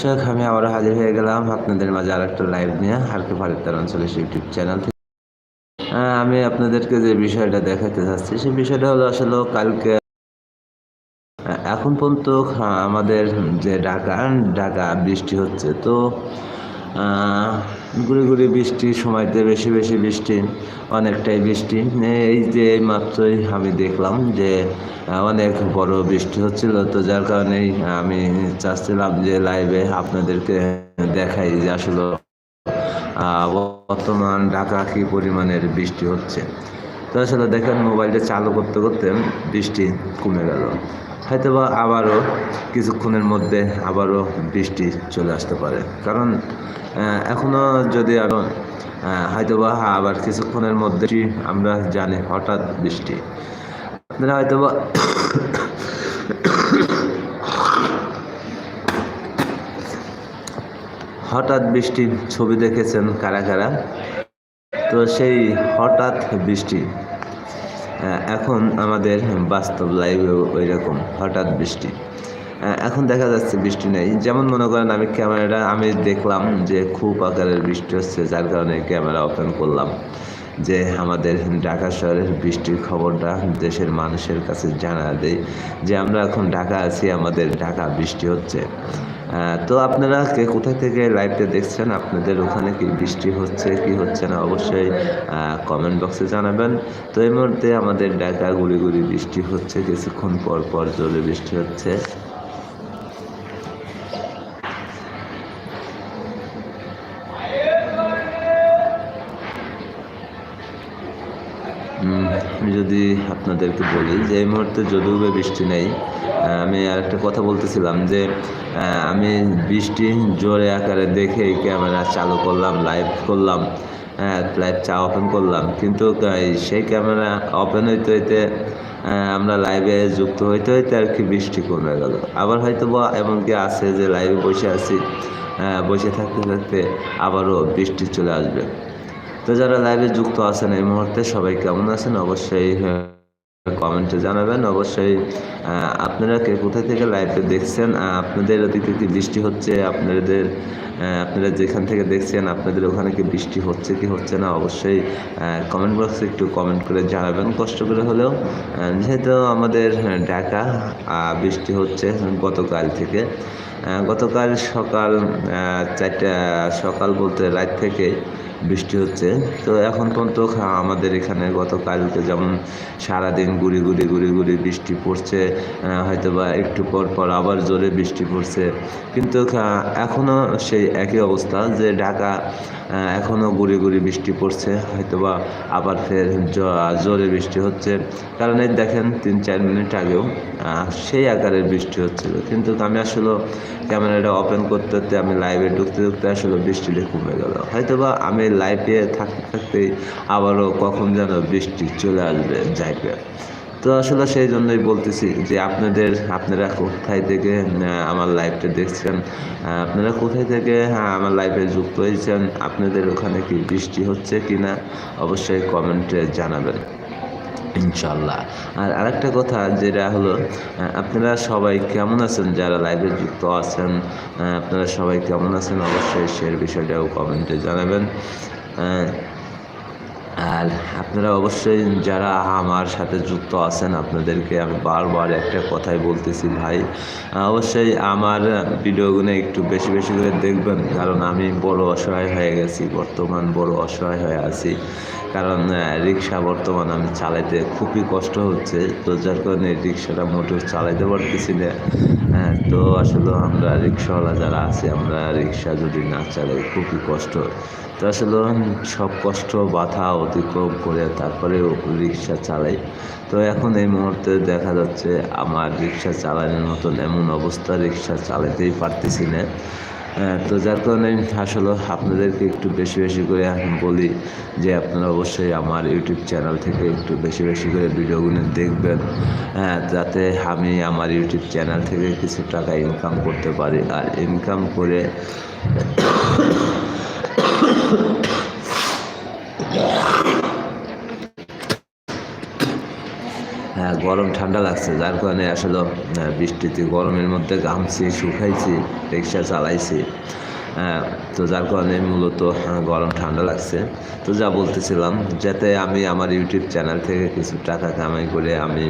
দর্শক আমি আবারও হাজির হয়ে গেলাম আপনাদের মাঝে আর একটা লাইভ নিয়ে হালকা ভারতের অঞ্চলের ইউটিউব চ্যানেল থেকে। আমি আপনাদেরকে যে বিষয়টা দেখাতে চাচ্ছি সেই বিষয়টা হলো আসলে কালকে এখন পর্যন্ত আমাদের যে ঢাকা ঢাকা বৃষ্টি হচ্ছে, তো গুড়ি গুড়ি বৃষ্টি সময়তে বেশি বেশি বৃষ্টি, অনেকটাই বৃষ্টি। এই যে মাত্রই আমি দেখলাম যে অনেক বড় বৃষ্টি হচ্ছিল। তো যার কারণেই আমি চাচ্ছিলাম যে লাইভে আপনাদেরকে দেখাই যে আসলে বর্তমান ঢাকা কি পরিমাণের বৃষ্টি হচ্ছে। তো আসলে দেখেন মোবাইলটা চালু করতে করতে বৃষ্টি কমে গেল। হয়তো বা আবারও কিছুক্ষণের মধ্যে আবারও বৃষ্টি চলে আসতে পারে। কারণ আহ, এখনও যদি হয়তো বা আবার কিছুক্ষণের মধ্যে আমরা জানি হঠাৎ বৃষ্টি। আপনারা হয়তো বা হঠাৎ বৃষ্টির ছবি দেখেছেন কারা কারা? তো সেই হঠাৎ বৃষ্টি এখন আমাদের বাস্তব লাইভেও ওই রকম হঠাৎ বৃষ্টি। এখন দেখা যাচ্ছে বৃষ্টি নেই। যেমন মনে করেন আমি ক্যামেরাটা, আমি দেখলাম যে খুব আকারের বৃষ্টি হচ্ছে, যার কারণে ক্যামেরা ওপেন করলাম। যে আমাদের ঢাকা শহরের বৃষ্টির খবরটা দেশের মানুষের কাছে জানা দেয় যে আমরা এখন ঢাকা আছি, আমাদের ঢাকা বৃষ্টি হচ্ছে। তো আপনারা কে কোথায় থেকে লাইভটা দেখছেন, আপনাদের ওখানে কি বৃষ্টি হচ্ছে, কি হচ্ছে না, অবশ্যই কমেন্ট বক্সে জানাবেন। তো এই মুহূর্তে আমাদের ঢাকা গুড়ি গুড়ি বৃষ্টি হচ্ছে, কিছুক্ষণ পর পর জোরে বৃষ্টি হচ্ছে। আমি যদি আপনাদেরকে বলি যে এই মুহূর্তে যদিও বা বৃষ্টি নেই আমি আর একটা কথা বলতেছিলাম যে আমি বৃষ্টি জোরে আকারে দেখে ক্যামেরা চালু করলাম লাইভ করলাম হ্যাঁ লাইভ চা ওপেন করলাম। কিন্তু সেই ক্যামেরা ওপেন হইতে হইতে আমরা লাইভে যুক্ত হইতে হইতে আর কি বৃষ্টি কমে গেল। আবার হয়তো বা এমনকি আছে যে লাইভে বসে আছি বসে থাকতে থাকতে আবারও বৃষ্টি চলে আসবে। তো যারা লাইভে যুক্ত আছেন এই মুহূর্তে সবাই কেমন আছেন? অবশ্যই কমেন্টে জানাবেন। অবশ্যই আপনারা কে কোথা থেকে লাইভে দেখছেন? আপনাদের ওদিকে কি বৃষ্টি হচ্ছে? আপনাদের আপনারা যেখান থেকে দেখছেন, আপনাদের ওখানে কি বৃষ্টি হচ্ছে কি হচ্ছে না? অবশ্যই কমেন্ট বক্সে একটু কমেন্ট করে জানাবেন। কষ্ট করে হলেও যেহেতু আমাদের ঢাকা বৃষ্টি হচ্ছে গতকাল থেকে গতকাল সকাল চারটা, সকাল বলতে রাত থেকে বৃষ্টি হচ্ছে। তো এখন পর্যন্ত আমাদের এখানে গতকালকে যেমন সারাদিন গুড়ি গুড়ি গুড়ি গুড়ি বৃষ্টি পড়ছে হয়তো বা একটু পর পর আবার জোরে বৃষ্টি পড়ছে। কিন্তু এখনও এখনও সেই একই অবস্থা যে ঢাকা এখনও গুড়ি গুড়ি বৃষ্টি পড়ছে, হয়তোবা আবার ফের জোরে বৃষ্টি হচ্ছে। কারণ এই দেখেন, তিন চার মিনিট আগেও সেই আকারের বৃষ্টি হচ্ছিল। কিন্তু আমি আসলে ক্যামেরাটা ওপেন করতে করতে আমি লাইভে ঢুকতে ঢুকতে আসলে বৃষ্টিটা কমে গেল। হয়তোবা আমি লাইভে থাকতে থাকতেই আবারও কখন যেন বৃষ্টি চলে আসবে, যাইবে। তো আসলে সেই জন্যই বলতেছি যে আপনাদের আপনারা কোথায় থেকে আমার লাইভটা দেখছেন আপনারা কোথায় থেকে হ্যাঁ, আমার লাইভে যুক্ত হয়েছেন আপনাদের ওখানে কি বৃষ্টি হচ্ছে কি না অবশ্যই কমেন্টে জানাবেন ইনশাল্লাহ আর আরেকটা কথা যেটা হলো আপনারা সবাই কেমন আছেন যারা লাইভে যুক্ত আছেন আপনারা সবাই কেমন আছেন অবশ্যই শেয়ার বিষয়টাও কমেন্টে জানাবেন। আর আপনারা অবশ্যই যারা আমার সাথে যুক্ত আছেন, আপনাদেরকে আমি বারবার একটা কথাই বলতেছি, ভাই। অবশ্যই আমার ভিডিওগুলো একটু বেশি বেশি করে দেখবেন, কারণ আমি বড় অসহায় হয়ে গেছি, বর্তমান বড় অসহায় হয়ে আছি। কারণ রিক্সা বর্তমানে আমি চালাইতে খুবই কষ্ট হচ্ছে। তো যার কারণে রিক্সাটা মোটেও চালাইতে পারতেছি না। হ্যাঁ তো আসলে আমরা রিক্সাওয়ালা যারা আছে, আমরা রিক্সা যদি না চালাই খুবই কষ্ট। তো আসলে সব কষ্ট, বাধা অতিক্রম করে তারপরেও রিক্সা চালাই। তো এখন এই মুহূর্তে দেখা যাচ্ছে, আমার রিক্সা চালানোর মতন এমন অবস্থা রিক্সা চালাতেই পারতেছি না। তো যার কারণে আসলে আপনাদেরকে একটু বেশি বেশি করে আমি বলি যে আপনারা অবশ্যই আমার ইউটিউব চ্যানেল থেকে একটু বেশি বেশি করে ভিডিওগুলো দেখবেন। হ্যাঁ যাতে আমি আমার ইউটিউব চ্যানেল থেকে কিছু টাকা ইনকাম করতে পারি। আর ইনকাম করে গরম ঠান্ডা লাগছে, যার কারণে আসলে বৃষ্টিতে গরমের মধ্যে ঘামছি, শুকাইছি, রিক্সা চালাইছি। তো যার কারণে মূলত গরম ঠান্ডা লাগছে। তো যা বলতেছিলাম, যাতে আমি আমার ইউটিউব চ্যানেল থেকে কিছু টাকা কামাই করে আমি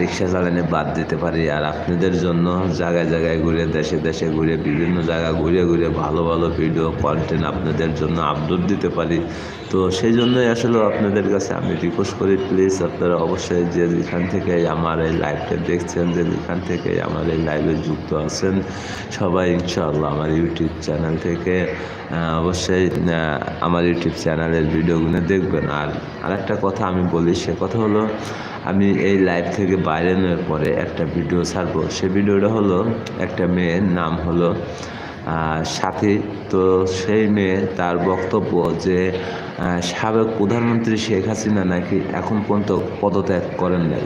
রিক্সা চালানো বাদ দিতে পারি। আর আপনাদের জন্য জায়গায় জায়গায় ঘুরে, দেশে দেশে ঘুরে, বিভিন্ন জায়গা ঘুরে ঘুরে ভালো ভালো ভিডিও কন্টেন্ট আপনাদের জন্য আপলোড দিতে পারি। তো সেই জন্যই আসলে আপনাদের কাছে আমি রিকোয়েস্ট করি প্লিজ আপনারা অবশ্যই যে যেখান থেকে আমার এই লাইভটা দেখছেন, যে যেখান থেকে আমার এই লাইভে যুক্ত আছেন, সবাই ইনশাআল্লাহ আমার ইউটিউব চ্যানেল থেকে অবশ্যই আমার ইউটিউব চ্যানেলের ভিডিওগুলো দেখবেন। আর আরেকটা কথা আমি বলি, সে কথা হলো, আমি এই লাইভ থেকে বাইরে নেওয়ার পরে একটা ভিডিও ছাড়বো। সে ভিডিওটা হলো একটা মেয়ের নাম হলো সাথী। তো সেই মেয়ে তার বক্তব্য যে সাবেক প্রধানমন্ত্রী শেখ হাসিনা নাকি এখন পর্যন্ত পদত্যাগ করেন নাই।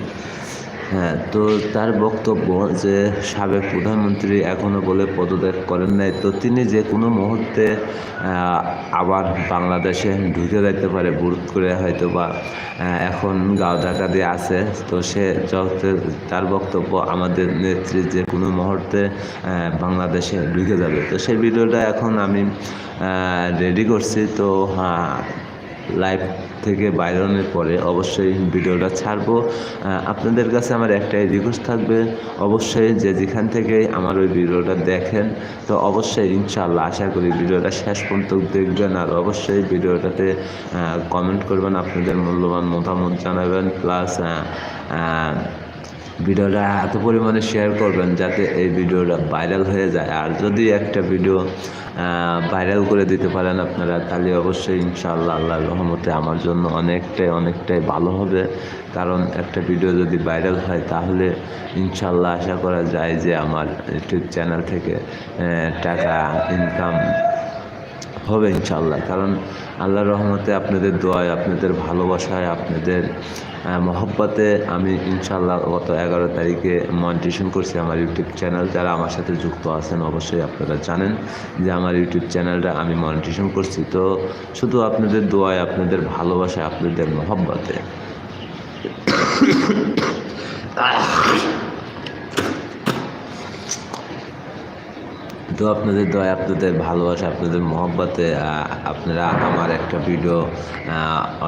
হ্যাঁ তো তার বক্তব্য যে সাবেক প্রধানমন্ত্রী এখনও বলে পদত্যাগ করেন নাই, তো তিনি যে কোনো মুহূর্তে আবার বাংলাদেশে ঢুকে যাইতে পারে বুট করে হয়তো বা এখন গাও ঢাকা দিয়ে আছে, তো সে তার বক্তব্য আমাদের নেত্রী যে কোনো মুহূর্তে বাংলাদেশে ঢুকে যাবে। তো সেই ভিডিওটা এখন আমি রেডি করছি, তো হ্যাঁ লাইভ থেকে বাইরনের পরে অবশ্যই ভিডিওটা ছাড়বো। আপনাদের কাছে আমার একটাই রিকোয়েস্ট থাকবে, অবশ্যই যে যেখান থেকে আমার ওই ভিডিওটা দেখেন, তো অবশ্যই ইনশাআল্লাহ আশা করি ভিডিওটা শেষ পর্যন্ত দেখবেন আর অবশ্যই ভিডিওটাতে কমেন্ট করবেন, আপনাদের মূল্যবান মতামত জানাবেন প্লাস ভিডিওটা এত পরিমাণে শেয়ার করবেন যাতে এই ভিডিওটা ভাইরাল হয়ে যায়। আর যদি একটা ভিডিও ভাইরাল করে দিতে পারেন আপনারা, তাহলে অবশ্যই ইনশাআল্লাহ আল্লাহর রহমতে আমার জন্য অনেকটাই অনেকটাই ভালো হবে। কারণ একটা ভিডিও যদি ভাইরাল হয়, তাহলে ইনশাআল্লাহ আশা করা যায় যে আমার ইউটিউব চ্যানেল থেকে টাকা ইনকাম হবে ইনশাল্লাহ কারণ আল্লাহর রহমতে আপনাদের দোয়ায়, আপনাদের ভালোবাসায়, আপনাদের মহব্বতে আমি ইনশাল্লাহ গত এগারো তারিখে মনিটেশন করছি আমার ইউটিউব চ্যানেল যারা আমার সাথে যুক্ত আছেন, অবশ্যই আপনারা জানেন যে আমার ইউটিউব চ্যানেলটা আমি মনিটেশন করছি। তো শুধু আপনাদের দোয়ায়, আপনাদের ভালোবাসায়, আপনাদের মহব্বতে। তো আপনাদের দয়া, আপনাদের ভালোবাসা, আপনাদের মহব্বতে আপনারা আমার একটা ভিডিও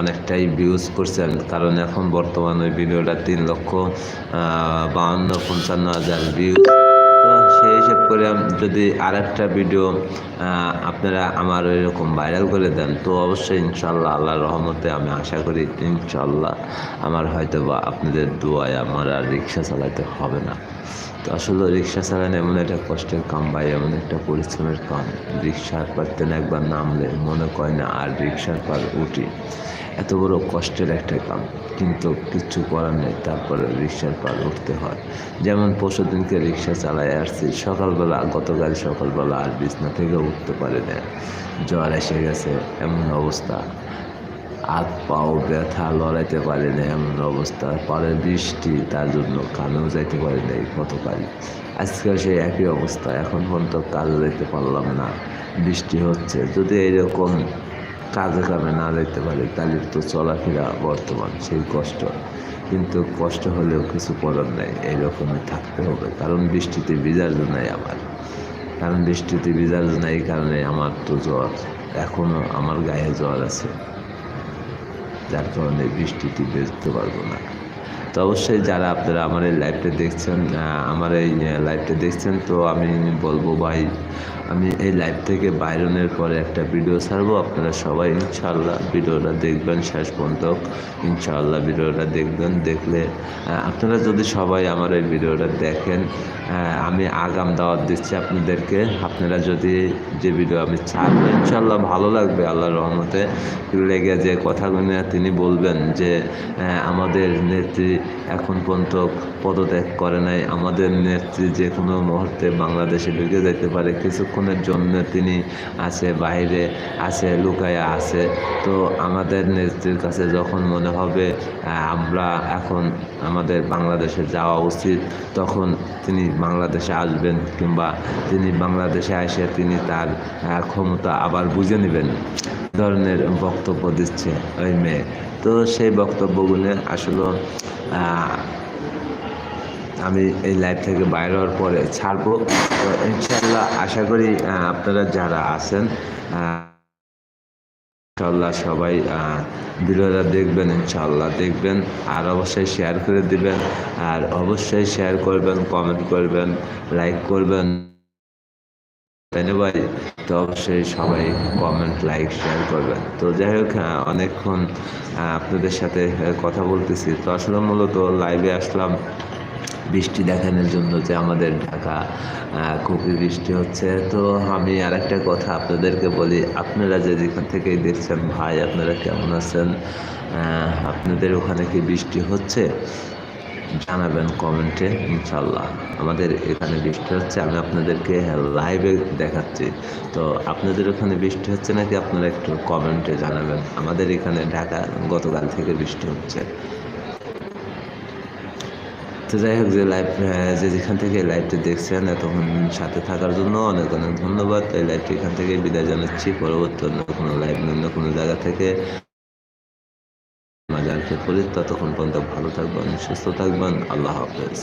অনেকটাই ভিউজ করছেন। কারণ এখন বর্তমান ওই ভিডিওটা তিন লক্ষ বাহান্ন, পঞ্চান্ন হাজার ভিউজ হিসেব করে যদি আর একটা ভিডিও আপনারা আমার এরকম ভাইরাল করে দেন, তো অবশ্যই ইনশাল্লাহ আল্লাহর রহমতে আমি আশা করি ইনশাল্লাহ আমার হয়তো বা আপনাদের দোয়ায় আমার আর রিক্সা চালাতে হবে না। তো আসলে রিক্সা চালানো এমন একটা কষ্টের কাম ভাই এমন একটা পরিশ্রমের কাম। রিক্সার পারতেন একবার নামলে মনে করে না, আর রিক্সার পার উঠি। এত বড় কষ্টের একটা কাম। কিন্তু কিচ্ছু করার নেই, তারপরে রিক্সার পার উঠতে হয়। যেমন পরশু দিনকে রিক্সা চালায় আসছি, সকালবেলা, গতকাল সকালবেলা আর বিছনা থেকে উঠতে পারে না জ্বর এসে গেছে, এমন অবস্থা। হাত পাও ব্যথা, লড়াইতে পারে না এমন অবস্থা। পরে বৃষ্টি, তার জন্য কানেও যাইতে পারে নাই গতকাল আজকাল সেই একই অবস্থা, এখন পর্যন্ত কাজে যাইতে পারলাম না। বৃষ্টি হচ্ছে, যদি এইরকম কাজে কামে না যাইতে পারে, তাহলে তো চলাফেরা বর্তমান, সেই কষ্ট। কিন্তু কষ্ট হলেও কিছু করার নাই, এইরকমই থাকতে হবে। কারণ বৃষ্টিতে ভিজার জন্যই আমার। কারণ বৃষ্টিতে ভিজার জন্য এই কারণে আমার তো জ্বর এখনও আমার গায়ে জ্বর আছে। যার কারণে বৃষ্টিতে বেরোতে পারব না। তো অবশ্যই যারা আপনারা আমার এই লাইভটা দেখছেন আমার এই লাইভটা দেখছেন, তো আমি বলব ভাই আমি এই লাইভ থেকে বাইরনের পরে একটা ভিডিও ছাড়বো। আপনারা সবাই ইনশাআল্লাহ ভিডিওটা দেখবেন শেষ পর্যন্ত। ইনশাআল্লাহ ভিডিওটা দেখবেন। দেখলে আপনারা যদি সবাই আমার এই ভিডিওটা দেখেন আমি আগাম দাওয়াত দিচ্ছি আপনাদেরকে। আপনারা যদি যে ভিডিও আমি ছাড়বো, ইনশাআল্লাহ ভালো লাগবে আল্লাহ রহমতে। লেগে যে কথাগুলো তিনি বলবেন যে আমাদের নেত্রী এখন পর্যন্ত পদত্যাগ করে নাই। আমাদের নেত্রী যে কোনো মুহূর্তে বাংলাদেশে ঢুকে যেতে পারে। কিছুক্ষণের জন্য তিনি আছে, বাইরে আছে, লুকায়া আছে। তো আমাদের নেত্রীর কাছে যখন মনে হবে আমরা এখন আমাদের বাংলাদেশে যাওয়া উচিত, তখন তিনি বাংলাদেশে আসবেন কিংবা তিনি বাংলাদেশে এসে তিনি তার ক্ষমতা আবার বুঝে নেবেন। ধরনের বক্তব্য দিচ্ছে ওই মেয়ে। তো সেই বক্তব্যগুলো আসলে আমি এই লাইভ থেকে বাইর হওয়ার পরে ছাড়বো। তো ইনশাল্লাহ আশা করি আপনারা যারা আছেন ইনশাল্লাহ সবাই ভিডিওটা দেখবেন ইনশাল্লাহ দেখবেন, আর অবশ্যই শেয়ার করে দিবেন, আর অবশ্যই শেয়ার করবেন কমেন্ট করবেন লাইক করবেন। ভাই? তো অবশ্যই সবাই কমেন্ট লাইক শেয়ার করবেন। তো যাই হোক অনেকক্ষণ আপনাদের সাথে কথা বলতেছি। তো আসলে মূলত লাইভে আসলাম বৃষ্টি দেখানোর জন্য যে আমাদের ঢাকা খুবই বৃষ্টি হচ্ছে। তো আমি আরেকটা কথা আপনাদেরকে বলি, আপনারা যে যেখান থেকেই দেখছেন, ভাই, আপনারা কেমন আছেন? আপনাদের ওখানে কি বৃষ্টি হচ্ছে? জানাবেন কমেন্টে ইনশাল্লাহ আমাদের এখানে বৃষ্টি হচ্ছে, আমি আপনাদেরকে লাইভে দেখাচ্ছি। তো আপনাদের ওখানে বৃষ্টি হচ্ছে নাকি আপনারা একটু কমেন্টে জানাবেন? আমাদের এখানে ঢাকা গতকাল থেকে বৃষ্টি হচ্ছে। তো যাই হোক, যে লাইভ যে যেখান থেকে লাইভটি দেখছেন এতক্ষণ সাথে থাকার জন্য অনেক অনেক ধন্যবাদ। এই লাইভটি এখান থেকে বিদায় জানাচ্ছি। পরবর্তী অন্য কোনো লাইভ অন্য কোনো জায়গা থেকে আর করি ততক্ষণ পর্যন্ত ভালো থাকবেন, সুস্থ থাকবেন। আল্লাহ হাফেজ।